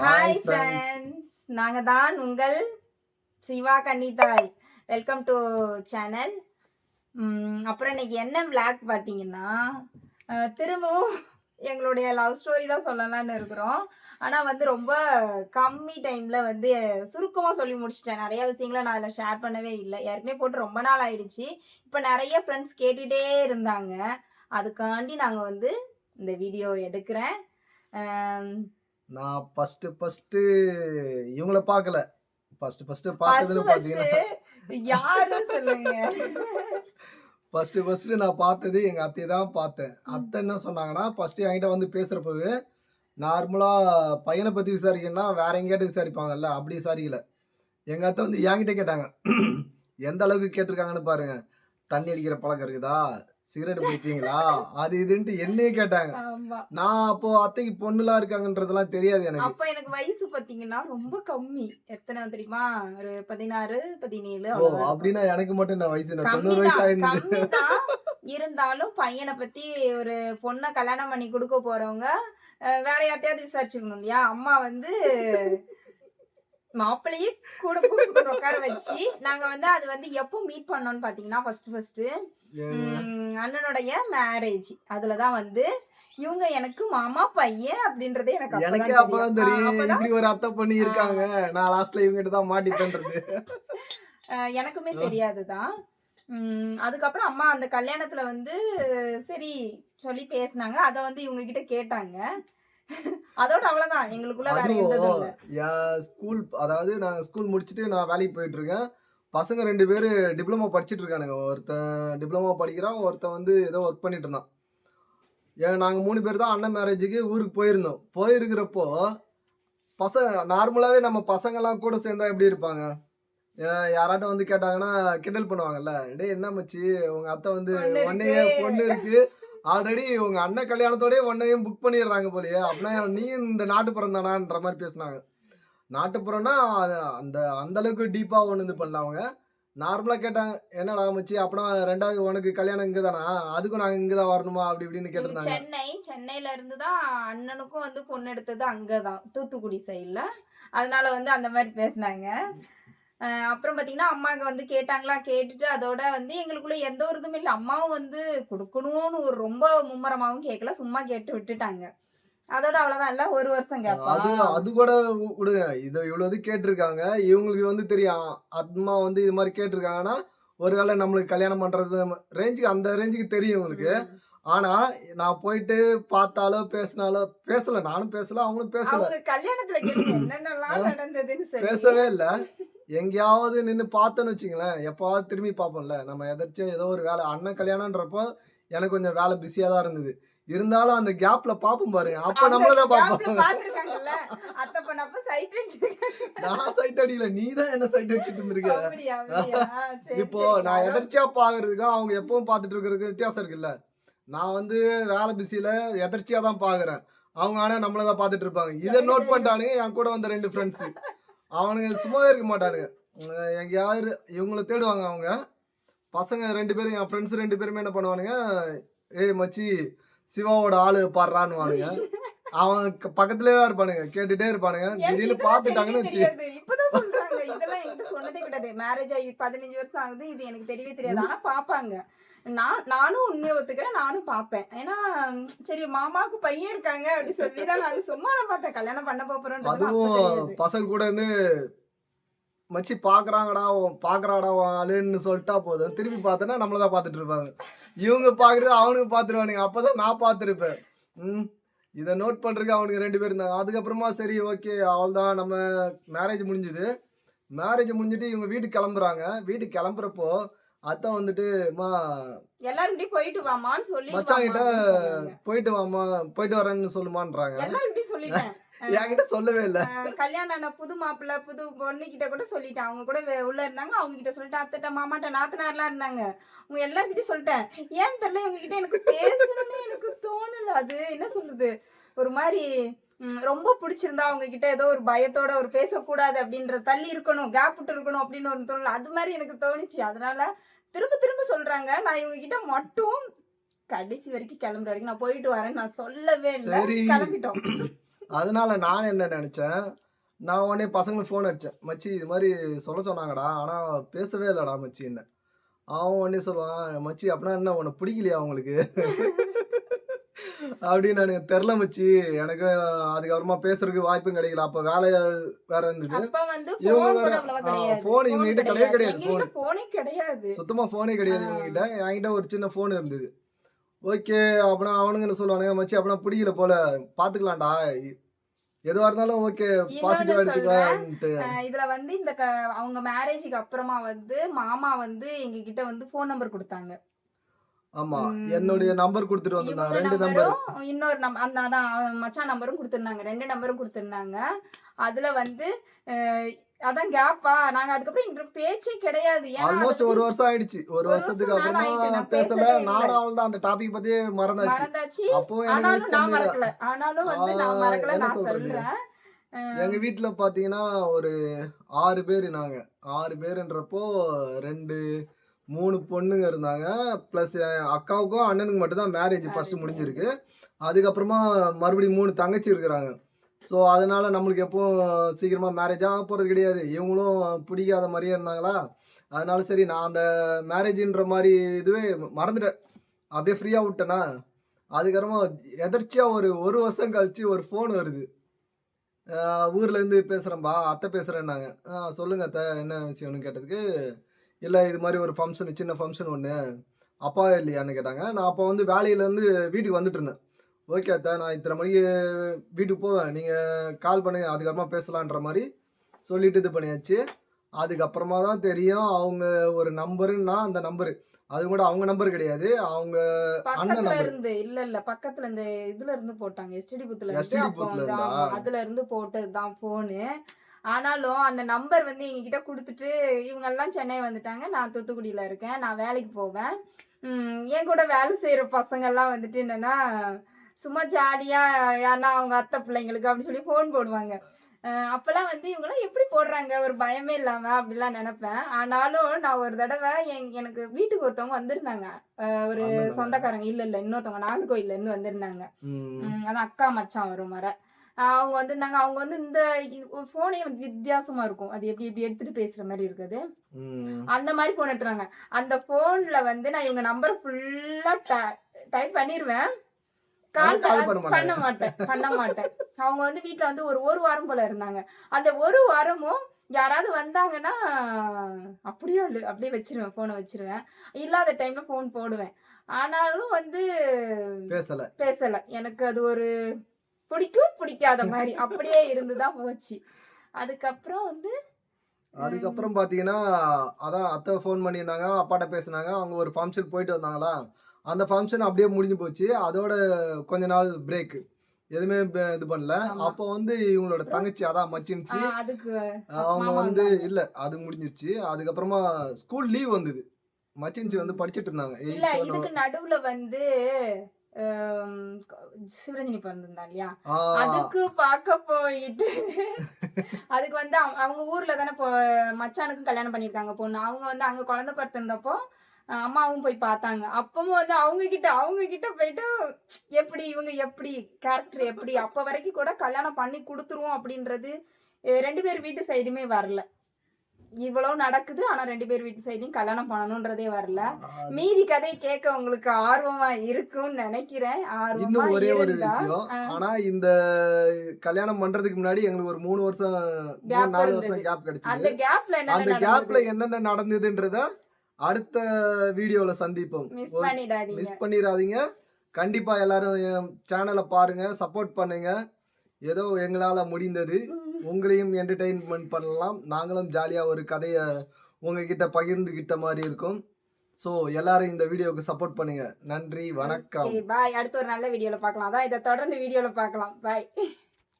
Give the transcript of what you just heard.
Hi friends நாங்க தான் உங்கள் சிவா கன்னிதாய். வெல்கம் டு சேனல் அப்புறம் இன்னைக்கு என்ன vlog பார்த்தீங்கன்னா திரும்பவும் எங்களுடைய லவ் ஸ்டோரி தான் சொல்லலாம்னு இருக்கிறோம். ஆனால் வந்து ரொம்ப கம்மி டைமில் வந்து சுருக்கமாக சொல்லி முடிச்சிட்டேன். நிறைய விஷயங்களை நான் அதில் ஷேர் பண்ணவே இல்லை. ஏற்கனவே போட்டு ரொம்ப நாள் ஆயிடுச்சு. இப்போ நிறைய ஃப்ரெண்ட்ஸ் கேட்டுகிட்டே இருந்தாங்க. அதுக்காண்டி நாங்கள் வந்து இந்த வீடியோ எடுக்கிறேன். நான் ஃபர்ஸ்ட் ஃபர்ஸ்ட் இவங்கள பார்க்கல. ஃபர்ஸ்ட் ஃபர்ஸ்ட் பார்த்ததுல பாத்தீங்கன்னா யாரு சொல்லுங்க? ஃபர்ஸ்ட் ஃபர்ஸ்ட் நான் பார்த்தது எங்க அத்தையை தான் பார்த்தேன். அத்தை என்ன சொன்னாங்கன்னா ஃபர்ஸ்ட் என்கிட்ட வந்து பேசுறப்பவே நார்மலா பையனை பத்தி விசாரிக்கணும்னா வேற எங்கேயாட்டு விசாரிப்பாங்கல்ல? அப்படி விசாரிக்கல. எங்க அத்தை வந்து என்கிட்ட கேட்டாங்க. எந்த அளவுக்கு கேட்டிருக்காங்கன்னு பாருங்க. தண்ணி அடிக்கிற பழக்கம் இருக்குதா? சிகரெட் பிடிப்பீங்களா? அது இதுன்ட்டு என்னையே கேட்டாங்க. ஆமா. நான் அப்போ அத்தைக்கு பொண்ணுலாம் இருக்காங்கன்றதெல்லாம் தெரியாது எனக்கு. அப்ப எனக்கு வயசு பாத்தீங்கன்னா ரொம்ப கம்மி. எத்தனை தெரியுமா? ஒரு பதினாறு பதினேழு. அப்படின்னா எனக்கு மட்டும் என்ன வயசு தொண்ணூறு வயசு ஆயிருந்தது இருந்தாலும் பையனை பத்தி ஒரு பொண்ணை கல்யாணம் பண்ணி கொடுக்க போறவங்க வேற யார்ட்டையாவது விசாரிச்சுக்கணும் இல்லையா? அம்மா வந்து மாப்பிள்ளையே கூட கூப்பிட்டு உட்கார வச்சு நாங்க வந்து அது வந்து எப்போ மீட் பண்ணோம்னு பாத்தீங்கன்னா ஃபர்ஸ்ட் ஃபர்ஸ்ட் அண்ணனுடைய மேரேஜ் அதுலதான் வந்து இவங்க எனக்கு மாமா பையன் அப்படின்றதே எனக்கு எனக்கே அப்பதான் தெரியும். இப்படி ஒரு அத்தை பண்ணி இருக்காங்க. நான் லாஸ்ட்ல இவங்க கிட்ட தான் மாட்டிப்பேன்றது அஹ், எனக்குமே தெரியாதுதான். அதுக்கப்புறம் அம்மா அந்த கல்யாணத்துல வந்து சரி சொல்லி பேசுனாங்க. அத வந்து இவங்க கிட்ட கேட்டாங்க. அதோட அவ்வளவுதான். எங்களுக்குள்ள வேற என் ஸ்கூல் அதாவது நான் ஸ்கூல் முடிச்சுட்டு நான் வேலைக்கு போயிட்டு இருக்கேன். பசங்க ரெண்டு பேரு டிப்ளமோ படிச்சிட்டு இருக்கானுங்க. ஒருத்தன் டிப்ளமோ படிக்கிறான் ஒருத்தன் வந்து ஏதோ ஒர்க் பண்ணிட்டு இருந்தான். ஏன் நாங்க மூணு பேர் தான் அண்ணன் மேரேஜுக்கு ஊருக்கு போயிருந்தோம். போயிருக்கிறப்போ பசங்க நார்மலாவே நம்ம பசங்கெல்லாம் கூட சேர்ந்தா எப்படி இருப்பாங்க? யாராட்டும் வந்து கேட்டாங்கன்னா கிண்டல் பண்ணுவாங்கல்ல. டேய் என்ன மச்சி? உங்க அத்தை வந்து இருக்கு. பொண்ணு இருக்கு. ஆல்ரெடி உங்க அண்ணன் கல்யாணத்தோடய உன்னையும் புக் பண்ணிடுறாங்க போலயே. அப்படின்னா நீ இந்த நாட்டுப்புறம் தானான்ற மாதிரி பேசுனாங்க. நாட்டுப்புறம்னா அந்த அந்த அளவுக்கு டீப்பா ஒன்று இது பண்ணல அவங்க. நார்மலா கேட்டாங்க என்னடா மச்சி அப்புறம் ரெண்டாவது உனக்கு கல்யாணம் இங்க தானா அதுக்கும் நாங்க இங்க தான் வரணுமா? அப்படி இப்படின்னு கேட்டிருந்தாங்க. சென்னை சென்னையில இருந்து தான் அண்ணனுக்கும் வந்து பொண்ணு எடுத்தது அங்கதான் தூத்துக்குடி சைடுல அதனால வந்து அந்த மாதிரி பேசுனாங்க. அப்புறம் பாத்தீங்கன்னா அம்மாங்க வந்து கேட்டாங்களா? கேட்டுட்டு அதோட வந்து எங்களுக்குள்ள எந்த ஒரு இதுவும் இல்லை. அம்மாவும் வந்து கொடுக்கணும்னு ஒரு ரொம்ப மும்மரமாவும் கேட்கல சும்மா கேட்டு விட்டுட்டாங்க. அதோட அவ்வளவுதான். இல்ல ஒரு வருஷம் கேப்பா. அது கூட விடுங்க இது இவ்வளவு கேட்டிருக்காங்க. இவங்களுக்கு வந்து தெரியும். அம்மா வந்து இது மாதிரி கேட்டிருக்காங்கன்னா ஒருவேளை நம்மளுக்கு கல்யாணம் பண்றது ரேஞ்சுக்கு அந்த ரேஞ்சுக்கு தெரியும் இவங்களுக்கு. ஆனா நான் போயிட்டு பார்த்தாலோ பேசினாலோ பேசல. நானும் பேசல அவங்களும் பேசல. கல்யாணத்துல பேசவே இல்ல. எங்கேயாவது நின்னு பார்த்தேன்னு வச்சுங்களேன் எப்பாவது திரும்பி பார்ப்போம்ல. நம்ம எதாச்சும் ஏதோ ஒரு வேலை அண்ணன் கல்யாணம்ன்றப்போ எனக்கு கொஞ்சம் வேலை பிஸியா தான் இருந்தது. இருந்தாலும் அந்த கேப்ல பாப்போம் பாருங்க அப்ப பண்ணப்ப சைட் அடிச்சிருக்காங்க. நான் சைட் அடிக்கல. நீ தான் என்ன சைட் அடிச்சிட்டு இருந்திருக்க? இப்போ. நான் எதர்ச்சியா பாக்குறதுக்கும் அவங்க எப்பவும் பார்த்துட்டு இருக்கிறதுக்கு வித்தியாசம் இருக்குல்ல. நான் வந்து வேலை பிஸியில எதர்ச்சியா தான் பாக்குறேன் அவங்க ஆனா நம்மள தான் பார்த்துட்டு இருப்பாங்க. இதை நோட் பண்ணிட்டானுங்க என் கூட வந்த ரெண்டு ஃப்ரெண்ட்ஸ் அவனுங்க சும்மாவே இருக்க மாட்டானுங்க. அஹ் எங்கேயாவது இவங்கள தேடுவாங்க அவங்க. பசங்க ரெண்டு பேரும் என் ஃப்ரெண்ட்ஸ் ரெண்டு பேருமே என்ன பண்ணுவானுங்க ஏய் மச்சி சிவாவோட ஆளு பாடுறான்னு வானுங்க அவன் பக்கத்துலயே தான் இருப்பானுங்க. கேட்டுட்டே இருப்பானுங்க. திடீர்னு தெரியவே வச்சு இதெல்லாம் என்கிட்ட சொன்னதே கிடையாது. மேரேஜ் ஆகி பதினஞ்சு வருஷம் ஆகுது. இது எனக்கு தெரியவே தெரியாது. ஆனா பாப்பாங்க. நான் நானும் உண்மையை ஒத்துக்கிறேன். நானும் பாப்பேன். ஏன்னா சரி மாமாவுக்கு பையன் இருக்காங்க அப்படி சொல்லிதான் நான் சும்மா தான் பார்த்தேன். கல்யாணம் பண்ண போறோம்ன்றது அதுவும் பசங்க கூட இருந்து மச்சி பாக்குறாங்கடா பாக்குறாடா ஆளுன்னு சொல்லிட்டா போதும். திருப்பி பார்த்தனா நம்மள தான் பார்த்துட்டு இருப்பாங்க. இவங்க பாக்குறது அவனுக்கு பார்த்துருவானுங்க அப்பதான் நான் பார்த்துருப்பேன். ம் இதை நோட் பண்றதுக்கு அவனுக்கு ரெண்டு பேர் இருந்தாங்க. அதுக்கப்புறமா சரி ஓகே அவள்தான். நம்ம மேரேஜ் முடிஞ்சுது. மேரேஜ் முடிஞ்சுட்டு இவங்க வீட்டுக்கு கிளம்புறாங்க. வீட்டுக்கு கிளம்புறப்போ அத்தை வந்துட்டு மா எல்லாருக்கிட்டையும் போயிட்டு வாமான்னு சொல்லி மச்சான் கிட்ட போயிட்டு வாமா போயிட்டு வரேன்னு சொல்லுமான்றாங்க. எல்லாருக்கிட்டையும் சொல்லிட்டேன். என்கிட்ட சொல்லவே இல்லை. கல்யாணம் ஆன புது மாப்பிள்ளை புது பொண்ணு கிட்ட கூட சொல்லிட்டேன். அவங்க கூட உள்ள இருந்தாங்க. அவங்க கிட்ட சொல்லிட்டேன். அத்தட்ட மாமாட்ட நாத்தனார்லாம் இருந்தாங்க. அவங்க எல்லார்கிட்டயும் சொல்லிட்டேன். ஏன்னு தெரியல இவங்க கிட்ட எனக்கு பேசணும்னு எனக்கு தோணல. அது என்ன சொல்றது? ஒரு மாதிரி ரொம்ப பிடிச்சிருந்தா அவங்க கிட்ட ஏதோ ஒரு பயத்தோட ஒரு பேசக்கூடாது அப்படின்ற தள்ளி இருக்கணும் கேப் விட்டு இருக்கணும் அப்படின்னு ஒரு தோணல. அது மாதிரி எனக்கு தோணுச்சு. அதனால திரும்ப திரும்ப சொல்றாங்க. நான் இவங்க கிட்ட மட்டும் கடைசி வரைக்கும் கிளம்புற வரைக்கும் நான் போயிட்டு வரேன் நான் சொல்லவே இல்லை. கிளம்பிட்டோம். அதனால நான் என்ன நினைச்சேன்? நான் உடனே பசங்களுக்கு ஃபோன் அடிச்சேன். மச்சி இது மாதிரி சொல்ல சொன்னாங்கடா. ஆனா பேசவே இல்லடா மச்சி என்ன அவன் உடனே சொல்லுவான் மச்சி அப்படின்னா என்ன உன்னை பிடிக்கலையா அவங்களுக்கு? அப்படின்னு எனக்கு தெரில மச்சி எனக்கு அதுக்கப்புறமா பேசுறதுக்கு வாய்ப்பும் கிடைக்கல. அப்ப வேலை வேற இருந்தது. இவங்க போன் வேற, கூட அவ்வளவா ஆ, கிடையாது. phone இவங்க கிட்ட கிடையவே கிடையாது, போனே கிடையாது. சுத்தமா போனே கிடையாது ஆ. என்கிட்ட ஒரு சின்ன போன் இருந்தது. ஓகே அப்படின்னா அவனுங்க என்ன சொல்லுவானுங்க மச்சி அப்படின்னா பிடிக்கல போல. பாத்துக்கலாம்டா. எதுவா இருந்தாலும் ஓகே இதுல வந்து இந்த அவங்க மேரேஜுக்கு அப்புறமா வந்து மாமா வந்து எங்க கிட்ட வந்து போன் நம்பர் கொடுத்தாங்க. ஆமா. என்னுடைய நம்பர் கொடுத்துட்டு வந்திருந்தாங்க. ரெண்டு நம்பர் நம்பரும் இன்னொரு நம்பர் அந்த அதான் மச்சான் நம்பரும் கொடுத்திருந்தாங்க. ரெண்டு நம்பரும் கொடுத்திருந்தாங்க. அதுல வந்து அதான் கேப்பா நாங்க அதுக்கப்புறம் எங்களுக்கு பேச்சே கிடையாது. ஆல்மோஸ்ட் ஒரு வருஷம் ஆயிடுச்சு. ஒரு வருஷத்துக்கு அப்புறமா பேசல. நானும் அவள் தான் அந்த டாபிக் பத்தியே மறந்தாச்சு. அப்போ ஆனாலும் நான். மறக்கல. ஆனாலும் வந்து நான் மறக்கல நான்? சொல்றேன் எங்க வீட்ல பாத்தீங்கன்னா ஒரு ஆறு பேர் நாங்க. ஆறு பேருன்றப்போ ரெண்டு மூணு பொண்ணுங்க இருந்தாங்க. ப்ளஸ் அக்காவுக்கும் அண்ணனுக்கு மட்டும்தான் மேரேஜ் ஃபர்ஸ்ட் முடிஞ்சிருக்கு. அதுக்கப்புறமா மறுபடியும் மூணு தங்கச்சி இருக்கிறாங்க. ஸோ அதனால நம்மளுக்கு எப்பவும் சீக்கிரமா மேரேஜ் ஆக போறது கிடையாது. இவங்களும் பிடிக்காத மாதிரியே இருந்தாங்களா? அதனால சரி நான் அந்த மேரேஜ்ன்ற மாதிரி இதுவே மறந்துட்டேன். அப்படியே ஃப்ரீயா விட்டேனா? அதுக்கப்புறமா எதர்ச்சியா ஒரு ஒரு வருஷம் கழிச்சு ஒரு ஃபோன் வருது. ஆஹ் ஊர்ல இருந்து பேசுறேன்பா அத்தை பேசுறேன்னாங்க. ஆ சொல்லுங்க அத்தை என்ன விஷயம்னு கேட்டதுக்கு? இல்ல இது மாதிரி ஒரு ஃபங்க்ஷன் சின்ன ஃபங்க்ஷன் ஒன்று அப்பா இல்லையான்னு கேட்டாங்க. நான் அப்போ வந்து வேலையில இருந்து வீட்டுக்கு வந்துட்டு இருந்தேன். ஓகே அத்தை நான் இத்தனை மணிக்கு வீட்டுக்கு போவேன். நீங்க கால் பண்ணுங்க. அதுக்கப்புறமா பேசலான்ற மாதிரி சொல்லிட்டு இது பண்ணியாச்சு. அதுக்கப்புறமா தான் தெரியும் அவங்க ஒரு நம்பருன்னா அந்த நம்பரு அது கூட அவங்க நம்பர் கிடையாது. அவங்க அண்ணன் நம்பர் இருந்து இல்ல இல்ல. பக்கத்துல இந்த இதுல இருந்து போட்டாங்க. எஸ்டிடி வந்து இருந்தா? ஆமா, அதுல இருந்து போட்டதுதான் போனு ஆனாலும் அந்த நம்பர் வந்து எங்க கிட்ட கொடுத்துட்டு இவங்க எல்லாம் சென்னை வந்துட்டாங்க. நான் தூத்துக்குடியில இருக்கேன். நான் வேலைக்கு போவேன். என் கூட வேலை செய்யற பசங்க எல்லாம் வந்துட்டு என்னன்னா சும்மா ஜாலியா யாருன்னா அவங்க அத்தை பிள்ளைங்களுக்கு அப்படின்னு சொல்லி ஃபோன் போடுவாங்க. அப்பெல்லாம் வந்து இவங்கெல்லாம் எப்படி போடுறாங்க? ஒரு பயமே இல்லாம அப்படிலாம் நினைப்பேன். ஆனாலும் நான் ஒரு தடவை என் எனக்கு வீட்டுக்கு ஒருத்தவங்க வந்திருந்தாங்க. ஒரு சொந்தக்காரங்க. இல்ல இல்ல இன்னொருத்தவங்க நாகர்கோயில்ல இருந்து வந்திருந்தாங்க. அதான் அக்கா மச்சான் வரும் வர அவங்க வந்திருந்தாங்க அவங்க வந்து இந்த போனே வித்தியாசமா இருக்கும். அது எப்படி இப்படி எடுத்துட்டு பேசுற மாதிரி இருக்குது. அந்த மாதிரி போன் எடுத்துறாங்க அந்த போன்ல வந்து நான் இவங்க நம்பர் ஃபுல்லா டைப் பண்ணிருவேன். கால் பண்ண மாட்டேன் பண்ண மாட்டேன் அவங்க வந்து வீட்ல வந்து ஒரு ஒரு வாரம் போல இருந்தாங்க. அந்த ஒரு வாரமும் யாராவது வந்தாங்கன்னா அப்படியே அப்படியே வச்சிருவேன் போனை வச்சிருவேன். இல்லாத டைம்ல போன் போடுவேன். ஆனாலும் வந்து பேசல. பேசல. எனக்கு அது ஒரு பிடிக்கும் பிடிக்காத மாதிரி. அப்படியே இருந்துதான் போச்சு. அதுக்கப்புறம் வந்து அதுக்கப்புறம் பாத்தீங்கன்னா அதான் அத்தை ஃபோன் பண்ணியிருந்தாங்க அப்பாட்ட பேசுனாங்க அவங்க ஒரு ஃபங்க்ஷன் போயிட்டு வந்தாங்களா? அந்த ஃபங்க்ஷன் அப்படியே முடிஞ்சு போச்சு. அதோட கொஞ்ச நாள் பிரேக் எதுவுமே இது பண்ணல. அப்போ வந்து இவங்களோட தங்கச்சி அதான் அதுக்கு அவங்க வந்து. இல்ல அது முடிஞ்சிருச்சு. அதுக்கப்புறமா ஸ்கூல் லீவ் வந்தது. மச்சின்ச்சி வந்து படிச்சிட்டு இருந்தாங்க. இல்ல இதுக்கு நடுவுல வந்து சிவரஞ்சனி பிறந்திருந்தா இல்லையா? அதுக்கு பார்க்க போயிட்டு அதுக்கு வந்து அவங்க- ஊர்ல தானே மச்சானுக்கும் கல்யாணம் பண்ணிருக்காங்க பொண்ணு. அவங்க வந்து அங்க குழந்தை பிறந்திருந்தப்போ அம்மாவும் போய் பார்த்தாங்க. அப்பவும் வந்து அவங்க கிட்ட அவங்க கிட்ட போயிட்டு எப்படி இவங்க எப்படி கேரக்டர் எப்படி அப்ப வரைக்கும் கூட கல்யாணம் பண்ணி கொடுத்துருவோம் அப்படின்றது ரெண்டு பேர் வீட்டு சைடுமே வரல. இவ்வளவு நடக்குது. ஆனா ரெண்டு பேர் வீட்டு சைடையும் கல்யாணம் பண்ணணும்ன்றதே வரல. மீதி கதை கேட்க உங்களுக்கு ஆர்வமா இருக்கும்னு நினைக்கிறேன். ஆர்வமா இன்னும் ஒரே ஒரு விஷயம். ஆனா இந்த கல்யாணம் பண்றதுக்கு முன்னாடி எங்களுக்கு ஒரு மூணு வருஷம் நாலு. வருஷம் கேப் கிடைச்சது. அந்த கேப்ல அந்த என்ன கேப்ல என்னென்ன நடந்ததுன்றத அடுத்த வீடியோல சந்திப்போம். மிஸ் பண்ணிடாதீங்க. மிஸ் பண்ணிடாதீங்க. கண்டிப்பா எல்லாரும் சேனலை பாருங்க சப்போர்ட் பண்ணுங்க. ஏதோ எங்களால முடிந்தது. உங்களையும் என்டர்டெயின்மெண்ட் பண்ணலாம். நாங்களும் ஜாலியா ஒரு கதையை உங்ககிட்ட பகிர்ந்துகிட்ட மாதிரி இருக்கும். ஸோ எல்லாரும் இந்த வீடியோவுக்கு சப்போர்ட் பண்ணுங்க. நன்றி வணக்கம். பாய் அடுத்த ஒரு நல்ல வீடியோவில் பார்க்கலாம். அதான் இதை தொடர்ந்து வீடியோவில் பார்க்கலாம். பாய்